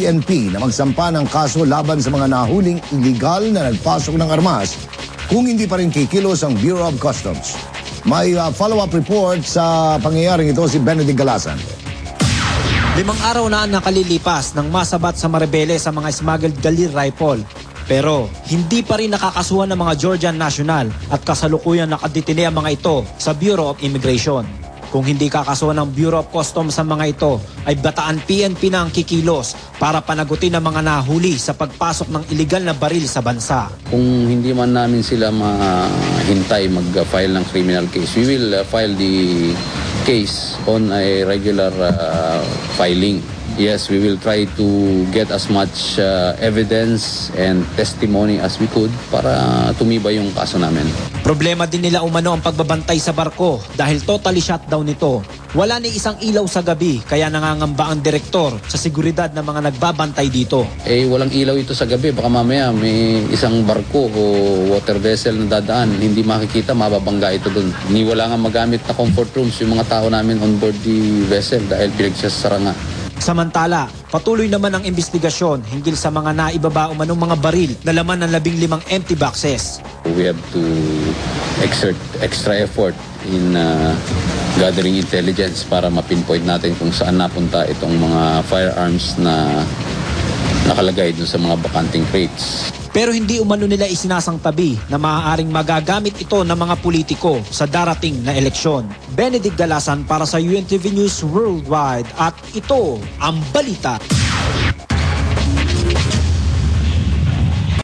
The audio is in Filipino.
PNP na magsampa ng kaso laban sa mga nahuling illegal na nagpasok ng armas kung hindi pa rin kikilos ang Bureau of Customs. May uh, follow-up report sa pangyayaring ito si Benedict Galasan. Limang araw na ang nakalilipas ng masabat sa Maribele sa mga smuggled Galir rifle. Pero hindi pa rin nakakasuhan ng mga Georgian national at kasalukuyan nakadetine ang mga ito sa Bureau of Immigration. Kung hindi kakasuhan ng Bureau of Customs sa mga ito, ay bataan PNP na ang kikilos para panagutin ang mga nahuli sa pagpasok ng iligal na baril sa bansa. Kung hindi man namin sila mahintay mag-file ng criminal case, we will uh, file the case on a regular uh, filing. Yes, we will try to get as much uh, evidence and testimony as we could para tumibay yung kaso namin. Problema din nila umano ang pagbabantay sa barko dahil totally shutdown nito. Wala ni isang ilaw sa gabi kaya nangangamba ang direktor sa seguridad ng mga nagbabantay dito. Eh, walang ilaw ito sa gabi. Baka mamaya may isang barko o water vessel na dadaan. Hindi makikita, mababangga ito doon. Ni wala nga magamit na comfort rooms yung mga tao namin on board the vessel dahil pinagsasara nga. Samantala, patuloy naman ang investigasyon hinggil sa mga naibaba umanong mga baril na laman ng labing limang empty boxes. We have to exert extra effort in uh, gathering intelligence para mapinpoint natin kung saan napunta itong mga firearms na nakalagay dun sa mga bakanting crates. Pero hindi umano nila isinasangtabi na maaaring magagamit ito ng mga politiko sa darating na eleksyon. Benedict Galasan para sa UNTV News Worldwide at ito ang balita.